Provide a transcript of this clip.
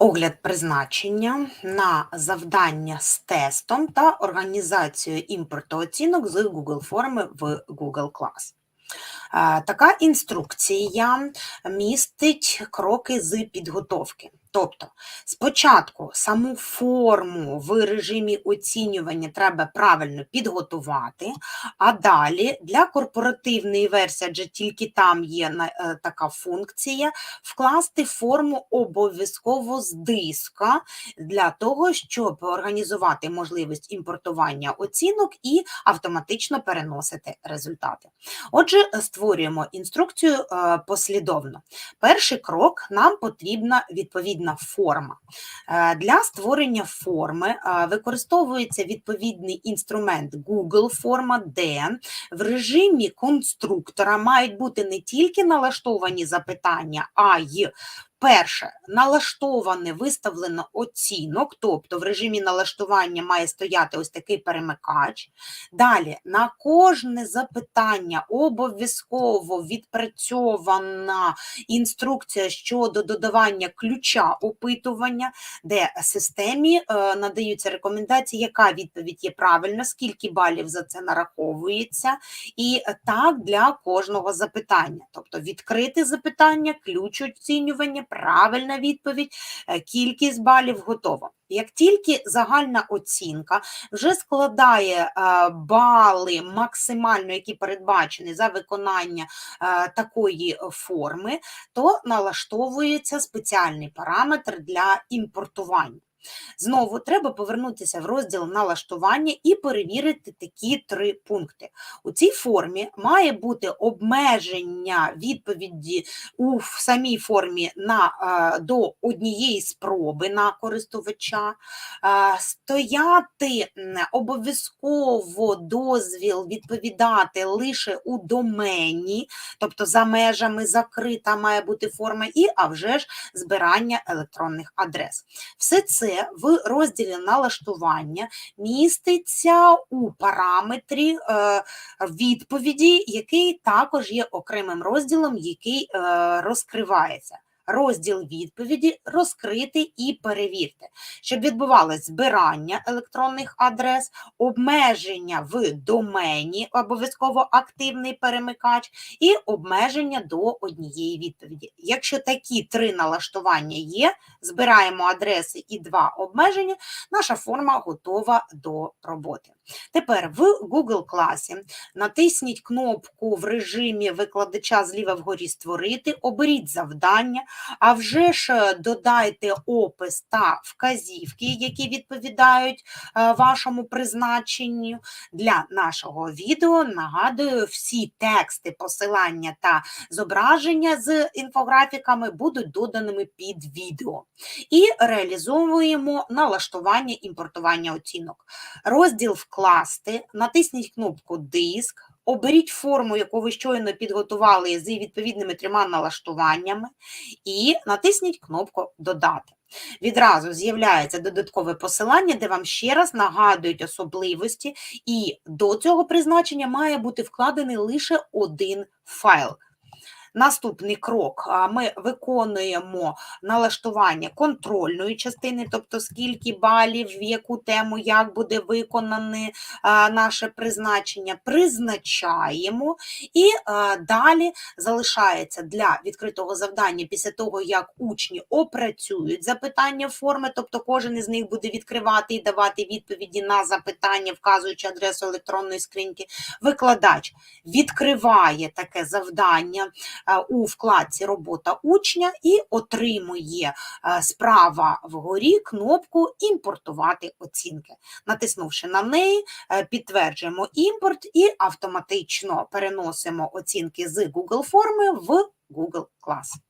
Огляд призначення на завдання з тестом та організацію імпорту оцінок з Google форми в Google Class. Е, Така інструкція містить кроки з підготовки. Тобто, спочатку саму форму в режимі оцінювання треба правильно підготувати, а далі для корпоративної версії, адже тільки там є е, така функція, вкласти форму обов'язково з диска для того, щоб організувати можливість імпортування оцінок і автоматично переносити результати. Отже, створюємо інструкцію е, послідовно. Перший крок нам потрібна відповідна форма. Е, Для створення форми е, використовується відповідний інструмент Google форма, де в режимі конструктора мають бути не тільки налаштовані запитання, а й Перше, налаштоване виставлено оцінок, тобто в режимі налаштування має стояти ось такий перемикач. Далі на кожне запитання обов'язково відпрацьована інструкція щодо додавання ключа опитування, де системі е, надаються рекомендації, яка відповідь є правильна, скільки балів за це нараховується, і так для кожного запитання. Тобто відкрите запитання, ключ оцінювання, правильна відповідь, е, кількість балів готова. Як тільки загальна оцінка вже складає е, бали максимально, які передбачені за виконання е, такої форми, то налаштовується спеціальний параметр для імпортування. Знову треба повернутися в розділ налаштування і перевірити такі три пункти. У цій формі має бути обмеження відповіді у самій формі на, е, до однієї спроби на користувача, Е, стояти обов'язково дозвіл відповідати лише у домені, тобто за межами закрита має бути форма, і а вже ж збирання електронних адрес. Все це в розділі налаштування міститься у параметрі е, відповіді, який також є окремим розділом, який е, розкривається. Розділ відповіді розкрити і перевірте, щоб відбувалось збирання електронних адрес, обмеження в домені, обов'язково активний перемикач, і обмеження до однієї відповіді. Якщо такі три налаштування є, збираємо адреси і два обмеження, наша форма готова до роботи. Тепер в Google класі натисніть кнопку в режимі викладача зліва вгорі створити, оберіть завдання, а вже ж е, додайте опис та вказівки, які відповідають е, вашому призначенню. Для нашого відео нагадую, всі тексти, посилання та зображення з інфографіками будуть доданими під відео. І реалізовуємо налаштування імпортування оцінок. Розділ Вкласти, натисніть кнопку Диск. Оберіть форму, яку ви щойно підготували з відповідними трьома налаштуваннями, і натисніть кнопку Додати. Відразу з'являється додаткове посилання, де вам ще раз нагадують особливості, і до цього призначення має бути вкладений лише один файл. Наступний крок ми виконуємо налаштування контрольної частини, тобто скільки балів, в яку тему, як буде виконане наше призначення, призначаємо, і далі залишається для відкритого завдання після того, як учні опрацюють запитання форми, тобто кожен із них буде відкривати і давати відповіді на запитання, вказуючи адресу електронної скриньки. Викладач відкриває таке завдання у вкладці Робота учня і отримує е, справа вгорі кнопку Імпортувати оцінки. Натиснувши на неї, е, підтверджуємо імпорт і автоматично переносимо оцінки з Google форми в Google Class.